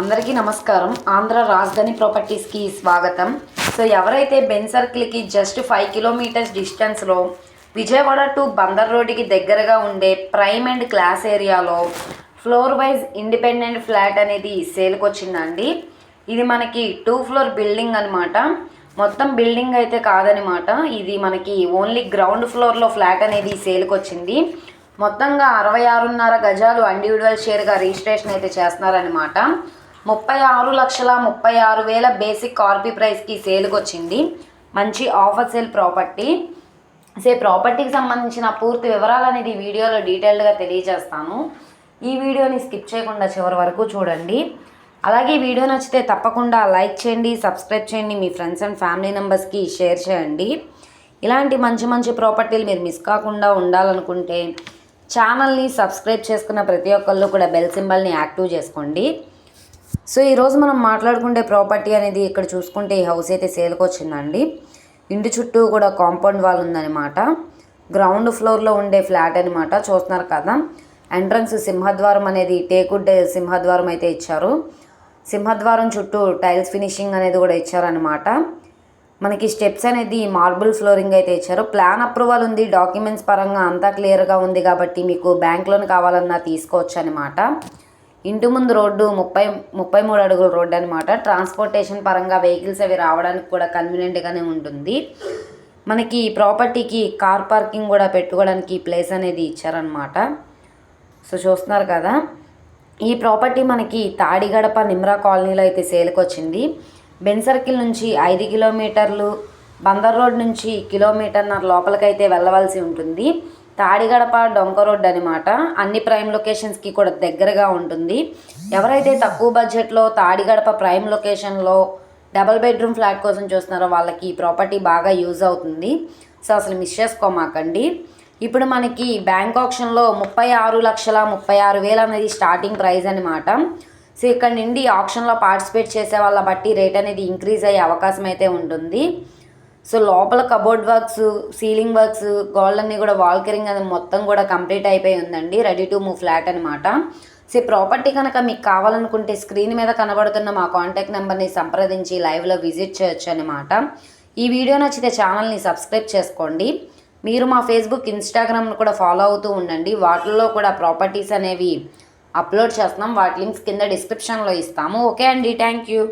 అందరికీ నమస్కారం. ఆంధ్ర రాజధాని ప్రాపర్టీస్కి స్వాగతం. సో ఎవరైతే బెన్ సర్కిల్కి జస్ట్ ఫైవ్ కిలోమీటర్స్ డిస్టెన్స్లో విజయవాడ టు బందర్ రోడ్డుకి దగ్గరగా ఉండే ప్రైమ్ అండ్ క్లాస్ ఏరియాలో ఫ్లోర్ వైజ్ ఇండిపెండెంట్ ఫ్లాట్ అనేది సేల్కి వచ్చిందండి. ఇది మనకి టూ ఫ్లోర్ బిల్డింగ్ అనమాట మొత్తం బిల్డింగ్ అయితే కాదనమాట ఇది మనకి ఓన్లీ గ్రౌండ్ ఫ్లోర్లో ఫ్లాట్ అనేది సేల్కి వచ్చింది. మొత్తంగా అరవై ఆరున్నర గజాలు ఇండివిజువల్ షేర్గా రిజిస్ట్రేషన్ అయితే చేస్తున్నారనమాట ముప్పై ఆరు లక్షల ముప్పై ఆరు వేల బేసిక్ కార్పీ ప్రైస్కి సేల్కి వచ్చింది మంచి ఆఫర్ సేల్ ప్రాపర్టీ. సే ప్రాపర్టీకి సంబంధించిన పూర్తి వివరాలు అనేది ఈ వీడియోలో డీటెయిల్డ్గా తెలియజేస్తాను. ఈ వీడియోని స్కిప్ చేయకుండా చివరి వరకు చూడండి. అలాగే వీడియో నచ్చితే తప్పకుండా లైక్ చేయండి సబ్స్క్రైబ్ చేయండి మీ ఫ్రెండ్స్ అండ్ ఫ్యామిలీ మెంబర్స్కి షేర్ చేయండి. ఇలాంటి మంచి మంచి ప్రాపర్టీలు మీరు మిస్ కాకుండా ఉండాలనుకుంటే ఛానల్ని సబ్స్క్రైబ్ చేసుకున్న ప్రతి ఒక్కళ్ళు కూడా బెల్ సింబల్ని యాక్టివ్ చేసుకోండి. సో ఈరోజు మనం మాట్లాడుకుంటే ప్రాపర్టీ అనేది ఇక్కడ చూసుకుంటే ఈ హౌస్ అయితే సేల్కి వచ్చిందండి. ఇంటి చుట్టూ కూడా కాంపౌండ్ వాల్ ఉందన్నమాట. గ్రౌండ్ ఫ్లోర్లో ఉండే ఫ్లాట్ అనమాట చూస్తున్నారు కదా. ఎంట్రన్స్ సింహద్వారం అనేది టేకుడ్ సింహద్వారం అయితే ఇచ్చారు. సింహద్వారం చుట్టూ టైల్స్ ఫినిషింగ్ అనేది కూడా ఇచ్చారనమాట మనకి స్టెప్స్ అనేది మార్బుల్ ఫ్లోరింగ్ అయితే ఇచ్చారు. ప్లాన్ అప్రూవల్ ఉంది. డాక్యుమెంట్స్ పరంగా అంతా క్లియర్గా ఉంది కాబట్టి మీకు బ్యాంక్ లోన్ కావాలన్నా తీసుకోవచ్చు అనమాట ఇంటి ముందు రోడ్డు ముప్పై ముప్పై మూడు అడుగుల రోడ్డు అనమాట ట్రాన్స్పోర్టేషన్ పరంగా వెహికల్స్ అవి రావడానికి కూడా కన్వీనియంట్గానే ఉంటుంది. మనకి ఈ ప్రాపర్టీకి కార్ పార్కింగ్ కూడా పెట్టుకోవడానికి ప్లేస్ అనేది ఇచ్చారనమాట సో చూస్తున్నారు కదా. ఈ ప్రాపర్టీ మనకి తాడిగడప నిమ్రా కాలనీలో అయితే సేల్కి వచ్చింది. బెన్ సర్కిల్ నుంచి ఐదు కిలోమీటర్లు బందర్ రోడ్ నుంచి కిలోమీటర్న్నర లోపలికైతే వెళ్ళవలసి ఉంటుంది. తాడిగడప డొంక రోడ్ అనమాట అన్ని ప్రైమ్ లొకేషన్స్కి కూడా దగ్గరగా ఉంటుంది. ఎవరైతే తక్కువ బడ్జెట్లో తాడిగడప ప్రైమ్ లొకేషన్లో డబల్ బెడ్రూమ్ ఫ్లాట్ కోసం చూస్తున్నారో వాళ్ళకి ఈ ప్రాపర్టీ బాగా యూజ్ అవుతుంది. సో అసలు మిస్ చేసుకోమాకండి. ఇప్పుడు మనకి బ్యాంక్ ఆప్షన్లో ముప్పై ఆరు లక్షల ముప్పై ఆరు వేలు అనేది స్టార్టింగ్ ప్రైస్ అనమాట సో ఇక్కడ నుండి ఆప్షన్లో పార్టిసిపేట్ చేసే వాళ్ళ బట్టి రేట్ అనేది ఇంక్రీజ్ అయ్యే అవకాశం అయితే ఉంటుంది. సో లోపల cupboard works ceiling works gold అన్నీ కూడా వాల్కరింగ్ అది మొత్తం కూడా కంప్లీట్ అయిపోయి ఉందండి. రెడీ టు మూవ్ ఫ్లాట్ అనమాట సో ఈ ప్రాపర్టీ కనుక మీకు కావాలనుకుంటే స్క్రీన్ మీద కనబడుతున్న మా కాంటాక్ట్ నెంబర్ని సంప్రదించి లైవ్లో విజిట్ చేయొచ్చు అనమాట ఈ వీడియో నచ్చితే ఛానల్ని సబ్స్క్రైబ్ చేసుకోండి. మీరు మా ఫేస్బుక్ ఇన్స్టాగ్రామ్ను కూడా ఫాలో అవుతూ ఉండండి. వాటిల్లో కూడా ప్రాపర్టీస్ అనేవి అప్లోడ్ చేస్తున్నాం. వాటి లింక్స్ కింద డిస్క్రిప్షన్లో ఇస్తాము. ఓకే అండి. Thank you